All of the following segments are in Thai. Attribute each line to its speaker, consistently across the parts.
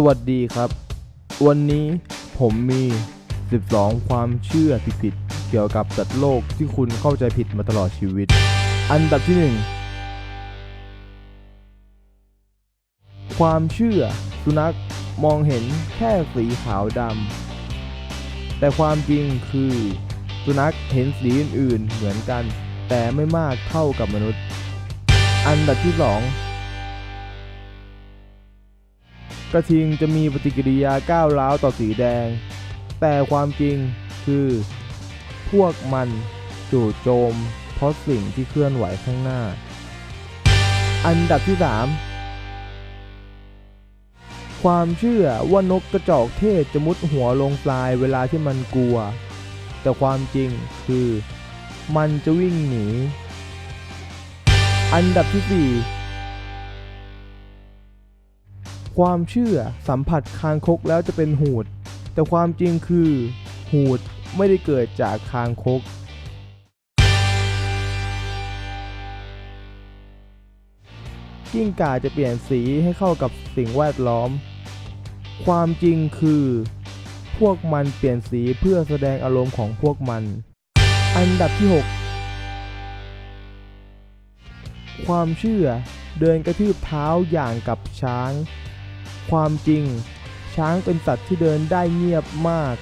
Speaker 1: สวัสดีครับ วันนี้ผมมี 12 ความเชื่อผิดๆเกี่ยวกับสัตว์โลกที่คุณเข้าใจผิดมาตลอดชีวิต อันดับที่ 1 ความเชื่อสุนัขมองเห็นแค่สีขาวดำ แต่ความจริงคือ สุนัขเห็นสีอื่นๆเหมือนกัน แต่ไม่มากเท่ากับมนุษย์ อันดับที่ 2 กระทิงจะมีปฏิกิริยาก้าวร้าวต่อสีแดง แต่ความจริงคือ พวกมันจู่โจม เพราะสิ่งที่เคลื่อนไหวข้างหน้า อันดับที่ 3 ความเชื่อว่านกกระจอกเทศจะมุดหัวลงทรายเวลาที่มันกลัว แต่ความจริงคือ มันจะวิ่งหนี อันดับที่ 4 ความเชื่อสัมผัสคางคกแล้วจะเป็นหูด แต่ความจริงคือหูดไม่ได้เกิดจากคางคก กิ้งก่าจะเปลี่ยนสีให้เข้ากับสิ่งแวดล้อม ความจริงคือ พวกมันเปลี่ยนสีเพื่อแสดงอารมณ์ของพวกมัน อันดับที่ 6 ความเชื่อเดินกระทืบเท้าอย่างกับช้าง ความจริง ช้างเป็นสัตว์ที่เดินได้เงียบมาก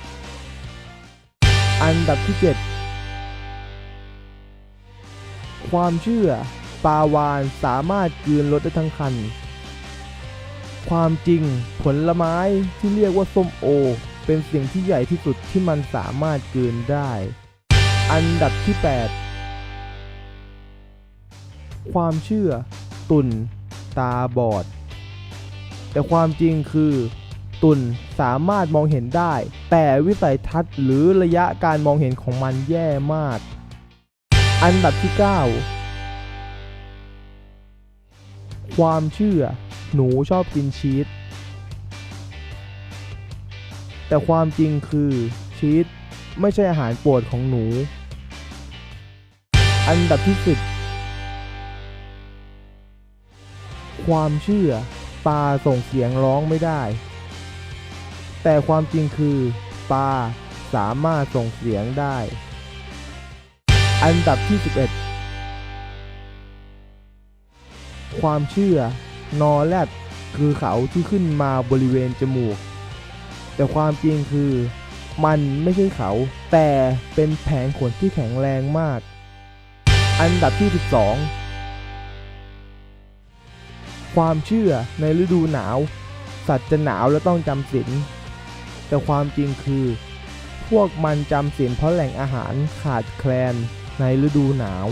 Speaker 1: อันดับที่ 7 ความเชื่อปลาวานสามารถกลืนรถได้ทั้งคัน ความจริง ผลไม้ที่เรียกว่าส้มโอ เป็นสิ่งที่ใหญ่ที่สุดที่มันสามารถกลืนได้ อันดับที่ 8ความเชื่อ ตุ่นตาบอด แต่ความจริงคือ ตุ่นสามารถมองเห็นได้ แต่วิสัยทัศน์หรือระยะการมองเห็นของมันแย่มาก อันดับที่ 9 ความเชื่อ หนูชอบกินชีสแต่ความจริงคือชีสไม่ใช่อาหารโปรดของหนู อันดับที่ 10 ความเชื่อ ปลาส่งเสียงร้องไม่ได้ แต่ความจริงคือปลาสามารถส่งเสียงได้ อันดับที่ 11 ความเชื่อนอแรดคือเขาที่ขึ้นมาบริเวณจมูก แต่ความจริงคือ มันไม่ใช่เขา แต่เป็นแผงขนที่แข็งแรงมาก อันดับที่ 12 ความเชื่อในฤดูหนาว สัตว์จะหนาวและต้องจำศีลแต่ความจริงคือ พวกมันจำศีลเพราะแหล่งอาหารขาดแคลนในฤดูหนาว